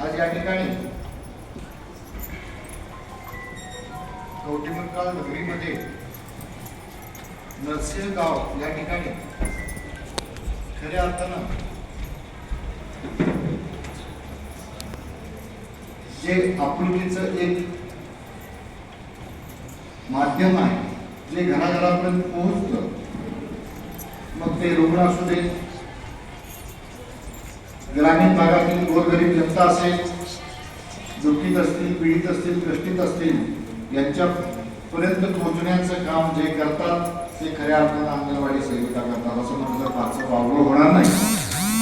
आज या ठिकाणी कवटेमंकाळ नगरीमध्ये नरसिंहगाव या ठिकाणी खऱ्या अर्थानं जे आपुलकीचं एक माध्यम आहे जे घराघरापर्यंत पोहोचतं मग ते रुग्ण असू दे ग्रामीण भागातील गोरगरीब जनता असेल दुःखीत असतील पीडित असतील कष्टीत असतील यांच्यापर्यंत पोहोचण्याचं काम जे करतात ते खऱ्या अर्थानं अंगणवाडी सेविका करतात. असं म्हटलं तर फारसं वावगं होणार नाही.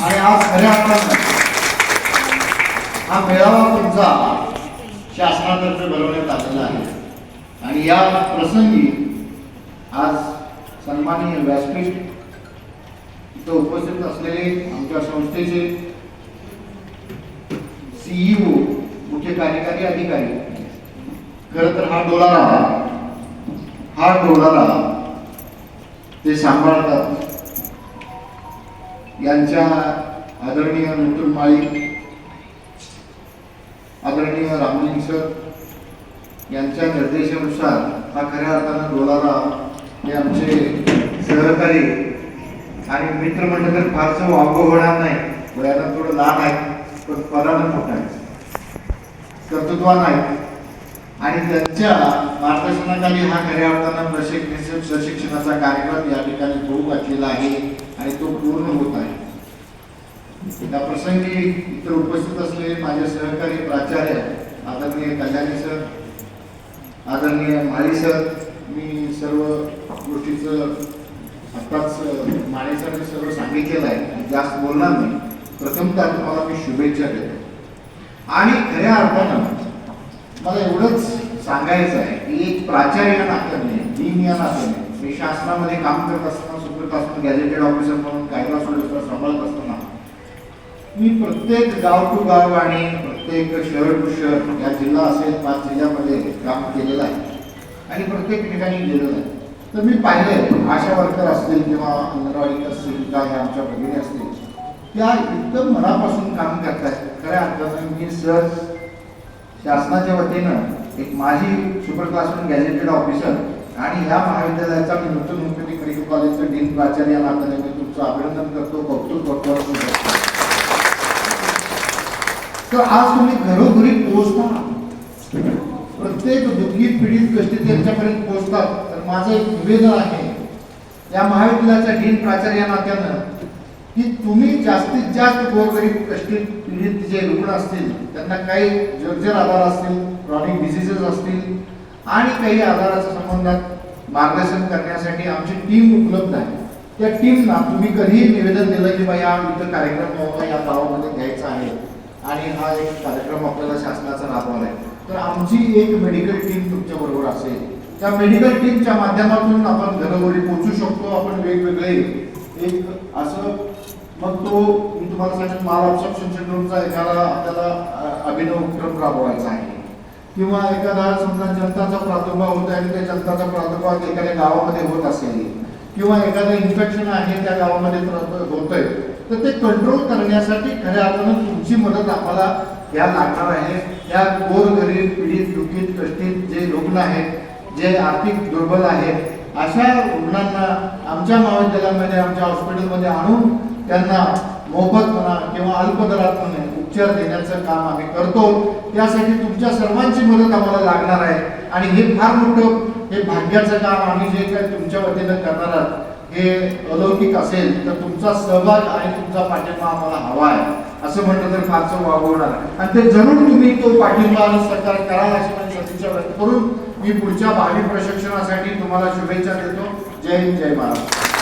आणि आज खऱ्या अर्थानं हा मेळावा तुमचा शासनातर्फे भरवण्यात आलेला आहे. आणि या प्रसंगी आज सन्माननीय व्यासपीठ इथं उपस्थित असलेले आमच्या संस्थेचे सीईओ मुख्य कार्यकारी अधिकारी. खरं तर हा डोलारा हा डोलारा ते सांभाळतात. यांच्या आदरणीय नूतन माळी आदरणीय रामलिंग सर यांच्या निर्देशानुसार हा खऱ्या अर्थानं डोलारा हे आमचे सहकारी आणि मित्र म्हणलं तर फारसं वावगं होणार नाही. वयाला थोडं लहान आहे पण पदानं मोठं आहे. कर्तृत्वान आहे. आणि त्यांच्या मार्गदर्शनाखाली हा खऱ्या अर्थानं प्रशिक्षण प्रशिक्षणाचा कार्यक्रम या ठिकाणी होऊ घातलेला आहे आणि तो पूर्ण होत आहे. त्या प्रसंगी इतर उपस्थित असलेले माझे सहकारी प्राचार्य आदरणीय कल्याणी सर आदरणीय माळी सर मी सर्व गोष्टीचं आत्ताच माळी सरने सर्व सांगितलेलं आहे. आणि जास्त बोलणार नाही. प्रथमतः तुम्हाला मी शुभेच्छा देतो. आणि खऱ्या अर्थानं मला एवढंच सांगायचं आहे की एक प्राचार्य या नात्याने मी या नात्याने मी शासनामध्ये काम करत असताना सुप्रत असताना गॅजेटेड ऑफिसर म्हणून कायदा सुव्यवस्था सांभाळत असताना मी प्रत्येक गाव टू गाव आणि प्रत्येक शहर टू शहर या जिल्हा असेल पाच जिल्ह्यामध्ये काम केलेलं आहे. आणि प्रत्येक ठिकाणी गेलेलं आहे. तर मी पाहिले आशा वर्कर असतील किंवा अंगणवाडी असतील काय आमच्या भगिनी असतील त्या एकदम मनापासून काम करतात खऱ्या अर्थानं मी सर शासनाच्या वतीनं एक माझी सुपर क्लासरूम गॅजेटेड ऑफिसर आणि या महाविद्यालयाचा मी नूतन मुख्यमंत्री मेडिकल कॉलेजचं डीन प्राचार्य या नात्याने मी तुमचं अभिनंदन करतो. कौतुक करतो तर आज तुम्ही घरोघरी पोहोचता प्रत्येक दुःखीत पीडित गोष्टी त्यांच्यापर्यंत पोहोचतात. तर माझं एक निवेदन आहे या महाविद्यालयाच्या डीन प्राचार्य या नात्यानं की तुम्ही जास्तीत जास्त गोरगरीब कष्टी पीडित जे रुग्ण असतील त्यांना काही जर्जर आजार असतील क्रॉनिक डिसिजेस असतील आणि काही आजाराच्या संबंधात मार्गदर्शन करण्यासाठी आमची टीम उपलब्ध आहे. त्या टीमना तुम्ही कधीही निवेदन दिलं की बा या इथं कार्यक्रम या गावामध्ये घ्यायचा आहे आणि हा एक कार्यक्रम आपल्याला शासनाचा राबवला आहे. तर आमची एक मेडिकल टीम तुमच्या बरोबर असेल. त्या मेडिकल टीमच्या माध्यमातून आपण घरोघरी पोहोचू शकतो आपण वेगवेगळे एक असं मग तो मी तुम्हाला सांगेन माल ऑब्सॉप्शन सिंड्रोमचा एखादा आपल्याला अभिनव उपक्रम राबवायचा आहे. किंवा एखादा समजा जनताचा प्रादुर्भाव होत आहे आणि त्या जनताचा प्रादुर्भाव एखाद्या गावामध्ये होत असेल किंवा एखादं इन्फेक्शन आहे त्या गावामध्ये होत आहे तर ते कंट्रोल करण्यासाठी खऱ्या अर्थानं तुमची मदत आम्हाला या लागणार आहे. या गोरगरीब पीडित दुःखीत कष्टित जे रुग्ण आहेत जे आर्थिक दुर्बल आहेत अशा रुग्णांना आमच्या महाविद्यालयामध्ये आमच्या हॉस्पिटलमध्ये आणून त्यांना मोफत म्हणा किंवा अल्प दरात उपचार देण्याचं काम आम्ही करतो. त्यासाठी तुमच्या सर्वांची मदत आम्हाला लागणार आहे. आणि हे फार मोठं हे भाग्याचं काम आम्ही जे काही तुमच्या वतीनं करणार आहात हे अलौकिक असेल तर तुमचा सहभाग आणि तुमचा पाठिंबा आम्हाला हवा आहे. असं म्हटलं तर फारसं वागवणार आणि ते जरूर तुम्ही तो पाठिंबा आणि सरकार कराल अशी माझी सदिच्छा व्यक्त करून मी पुढच्या भावी प्रशिक्षणासाठी तुम्हाला शुभेच्छा देतो. जय हिंद जय महाराष्ट्र